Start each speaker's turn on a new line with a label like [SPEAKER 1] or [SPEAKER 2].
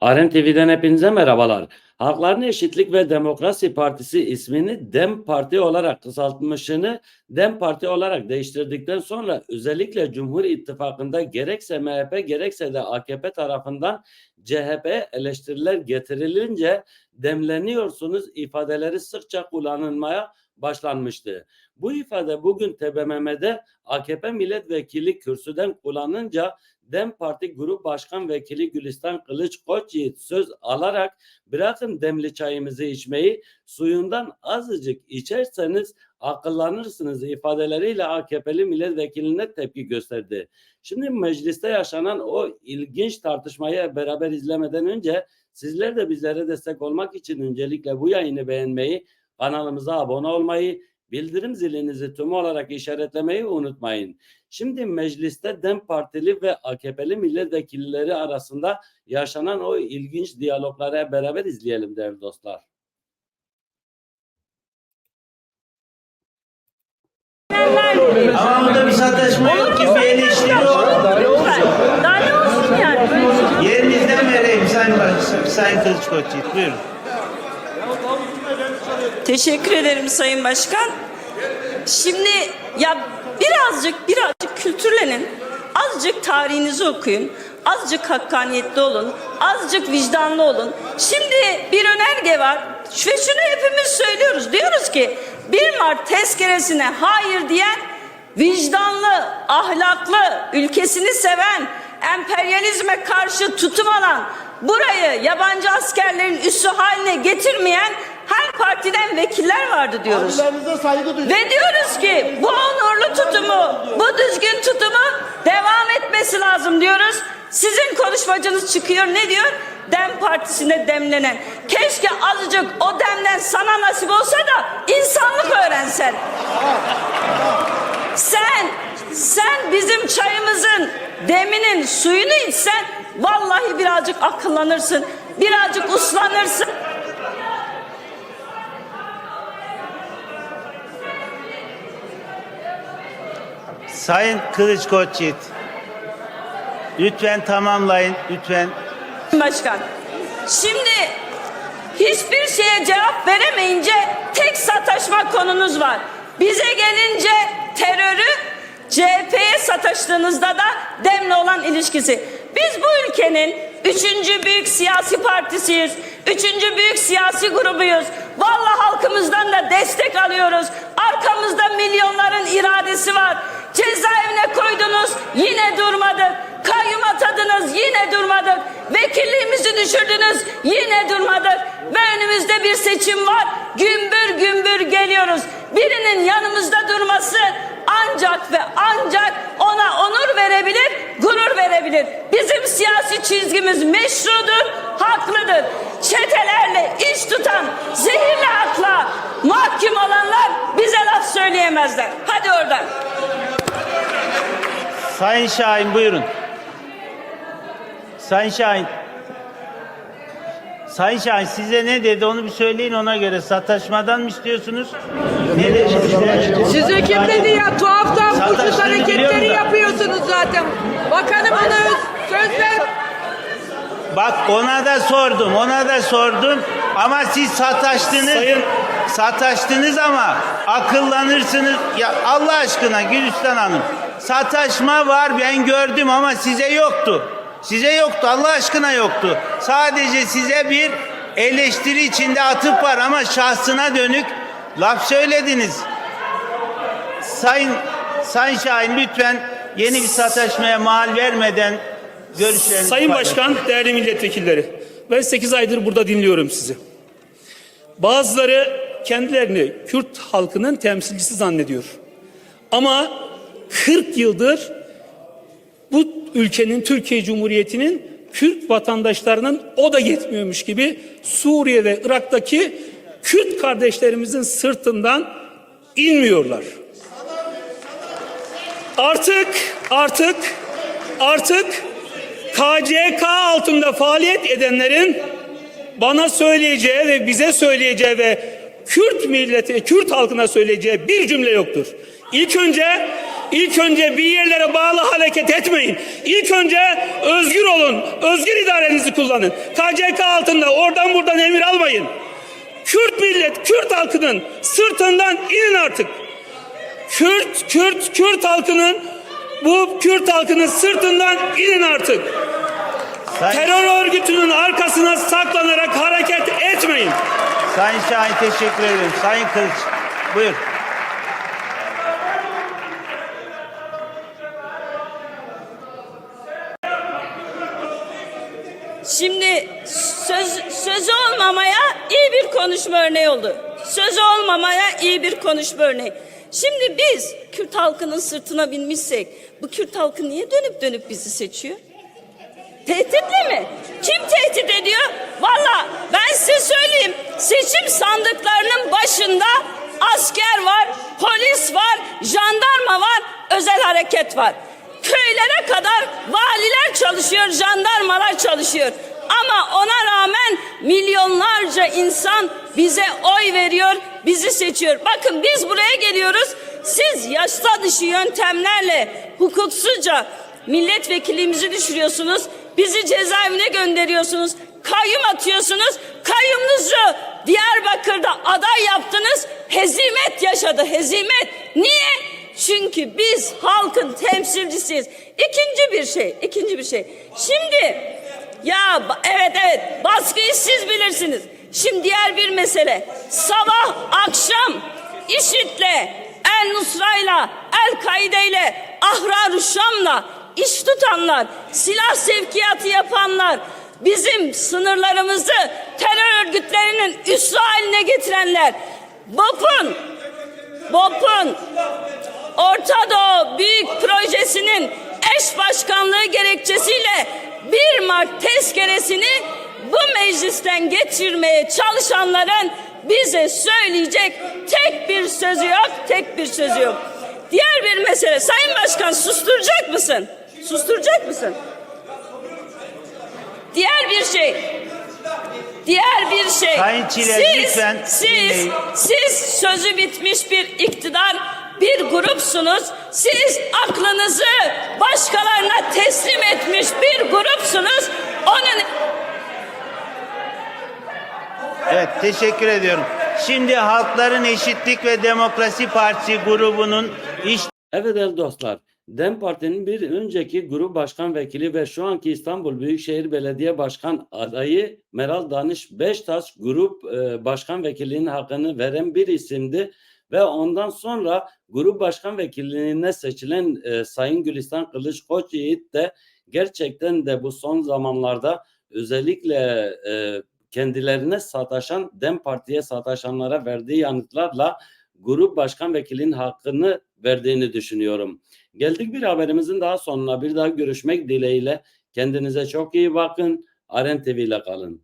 [SPEAKER 1] Aren TV'den hepinize merhabalar. Halkların Eşitlik ve Demokrasi Partisi ismini DEM Parti olarak kısaltmışını DEM Parti olarak değiştirdikten sonra özellikle Cumhur İttifakı'nda gerekse MHP gerekse de AKP tarafından CHP eleştiriler getirilince demleniyorsunuz ifadeleri sıkça kullanılmaya başlanmıştı. Bu ifade bugün TBMM'de AKP milletvekili kürsüden kullanınca DEM Parti Grup Başkan Vekili Gülistan Kılıç Koçyiğit söz alarak bırakın demli çayımızı içmeyi suyundan azıcık içerseniz akıllanırsınız ifadeleriyle AKP'li milletvekiline tepki gösterdi. Şimdi mecliste yaşanan o ilginç tartışmayı beraber izlemeden önce sizler de bizlere destek olmak için öncelikle bu yayını beğenmeyi, kanalımıza abone olmayı, bildirim zilinizi tüm olarak işaretlemeyi unutmayın. Şimdi mecliste DEM Partili ve AKP'li milletvekilleri arasında yaşanan o ilginç diyalogları beraber izleyelim değerli dostlar.
[SPEAKER 2] Ama burada bir sataşma yok ki bir eleştiri yok.
[SPEAKER 3] Lütfen. Daha ne olsun yani?
[SPEAKER 2] Yerinizden vereyim Sayın Baş, Sayın Kılıçkoçyiğit. Buyurun.
[SPEAKER 3] Teşekkür ederim Sayın Başkan. Şimdi ya birazcık birazcık kültürlenin. Azıcık tarihinizi okuyun. Azıcık hakkaniyetli olun. Azıcık vicdanlı olun. Şimdi bir önerge var. Ve şunu hepimiz söylüyoruz. Diyoruz ki 1 Mart tezkeresine hayır diyen vicdanlı, ahlaklı, ülkesini seven, emperyalizme karşı tutum alan, burayı yabancı askerlerin üssü haline getirmeyen her partiden vekiller vardı diyoruz.
[SPEAKER 4] Saygı.
[SPEAKER 3] Ve diyoruz ki bu onurlu tutumu, bu düzgün tutumu devam etmesi lazım diyoruz. Sizin konuşmacınız çıkıyor ne diyor? Dem partisine demlenen. Keşke azıcık o demden sana nasip olsa da insanlık öğrensen. Sen, sen bizim çayımızın deminin suyunu içsen vallahi birazcık akıllanırsın. Birazcık uslanırsın.
[SPEAKER 2] Sayın Kılıçkoçyiğit. Lütfen tamamlayın. Lütfen.
[SPEAKER 3] Başkan. Şimdi hiçbir şeye cevap veremeyince tek sataşma konunuz var. Bize gelince terörü CHP'ye sataştığınızda da demle olan ilişkisi. Biz bu ülkenin üçüncü büyük siyasi partisiyiz. Üçüncü büyük siyasi grubuyuz. Vallahi halkımızdan da destek alıyoruz. Arkamızda milyonların iradesi var. Cezaevine koydunuz yine durmadık. Kayyum atadınız yine durmadık. Vekilliğimizi düşürdünüz yine durmadık. Ve önümüzde bir seçim var. Gümbür gümbür geliyoruz. Birinin yanımızda durması ancak ve ancak ona verebilir, gurur verebilir. Bizim siyasi çizgimiz meşrudur, haklıdır. Çetelerle iş tutan zehirli akla mahkum olanlar bize laf söyleyemezler. Hadi oradan.
[SPEAKER 2] Sayın Şahin buyurun. Sayın Şahin. Sayın Şahin size ne dedi onu bir söyleyin ona göre. Sataşmadan mı istiyorsunuz? Ne dedi size?
[SPEAKER 5] Size kim dedi ya tuhaf tuhaf
[SPEAKER 2] Sataştığını
[SPEAKER 5] hareketleri
[SPEAKER 2] biliyorum da.
[SPEAKER 5] yapıyorsunuz zaten. Bakanım ona söz ver.
[SPEAKER 2] Bak ona da sordum, ona da sordum. Ama siz sataştınız. Sataştınız ama akıllanırsınız. Ya Allah aşkına Gülistan Hanım. Sataşma var ben gördüm ama size yoktu. Size yoktu Allah aşkına yoktu. Sadece size bir eleştiri içinde atıp var ama şahsına dönük laf söylediniz. Sayın Sayın Şahin lütfen yeni bir sataşmaya mal vermeden görüşlerinizi
[SPEAKER 6] Sayın
[SPEAKER 2] paylaşın.
[SPEAKER 6] Başkan, değerli milletvekilleri. Ben 8 aydır burada dinliyorum sizi. Bazıları kendilerini Kürt halkının temsilcisi zannediyor. Ama 40 yıldır bu ülkenin, Türkiye Cumhuriyeti'nin Kürt vatandaşlarının o da yetmiyormuş gibi Suriye ve Irak'taki Kürt kardeşlerimizin sırtından inmiyorlar. Artık, artık, artık KCK altında faaliyet edenlerin bana söyleyeceği ve bize söyleyeceği ve Kürt milleti, Kürt halkına söyleyeceği bir cümle yoktur. İlk önce ilk önce bir yerlere bağlı hareket etmeyin. İlk önce özgür olun. Özgür idarenizi kullanın. KCK altında oradan buradan emir almayın. Kürt millet, Kürt halkının sırtından inin artık. Kürt, Kürt, Kürt halkının bu Kürt halkının sırtından inin artık.
[SPEAKER 2] Sayın,
[SPEAKER 6] Terör örgütünün arkasına saklanarak hareket etmeyin.
[SPEAKER 2] Sayın Şahin teşekkür ederim. Sayın Kılıç buyur.
[SPEAKER 3] Şimdi söz, sözü olmamaya iyi bir konuşma örneği oldu. Sözü olmamaya iyi bir konuşma örneği. Şimdi biz Kürt halkının sırtına binmişsek bu Kürt halkı niye dönüp dönüp bizi seçiyor? Tehditle mi? Kim tehdit ediyor? Valla ben size söyleyeyim. Seçim sandıklarının başında asker var, polis var, jandarma var, özel hareket var. Köylere kadar valiler çalışıyor, jandarmalar çalışıyor. Ama ona rağmen milyonlarca insan bize oy veriyor, bizi seçiyor. Bakın biz buraya geliyoruz. Siz yaşta dışı yöntemlerle hukuksuzca milletvekilimizi düşürüyorsunuz. Bizi cezaevine gönderiyorsunuz. Kayyum atıyorsunuz. Kayyumunuzu Diyarbakır'da aday yaptınız. Hezimet yaşadı. Hezimet. Niye? Çünkü biz halkın temsilcisiyiz. İkinci bir şey. ikinci bir şey. Şimdi ya evet evet baskıyı siz bilirsiniz. Şimdi diğer bir mesele. Sabah akşam IŞİD'le, El Nusra'yla, El Kaide'yle, Ahrar-ı Şam'la iş tutanlar, silah sevkiyatı yapanlar, bizim sınırlarımızı terör örgütlerinin üssü haline getirenler, BOP'un, BOP'un Orta Doğu Büyük Projesi'nin eş başkanlığı gerekçesiyle 1 Mart tezkeresini bu meclisten geçirmeye çalışanların bize söyleyecek tek bir sözü yok, tek bir sözü yok. Diğer bir mesele, Sayın Başkan susturacak mısın? Susturacak mısın? Diğer bir şey, diğer bir şey.
[SPEAKER 2] Sayın Çiler,
[SPEAKER 3] siz,
[SPEAKER 2] lütfen
[SPEAKER 3] siz, siz sözü bitmiş bir iktidar, bir grupsunuz. Siz aklınızı başkalarına teslim etmiş bir grupsunuz. Onun
[SPEAKER 2] Evet teşekkür ediyorum. Şimdi Halkların Eşitlik ve Demokrasi Partisi grubunun iş
[SPEAKER 1] Evet değerli dostlar, DEM Parti'nin bir önceki grup başkan vekili ve şu anki İstanbul Büyükşehir Belediye Başkan adayı Meral Danış Beştaş grup e, başkan vekilliğinin hakkını veren bir isimdi ve ondan sonra grup başkan vekilliğine seçilen e, Sayın Gülistan Kılıç Koçyiğit de gerçekten de bu son zamanlarda özellikle e, kendilerine sataşan DEM Parti'ye sataşanlara verdiği yanıtlarla grup başkan vekilinin hakkını verdiğini düşünüyorum. Geldik bir haberimizin daha sonuna. Bir daha görüşmek dileğiyle. Kendinize çok iyi bakın. Aren TV ile kalın.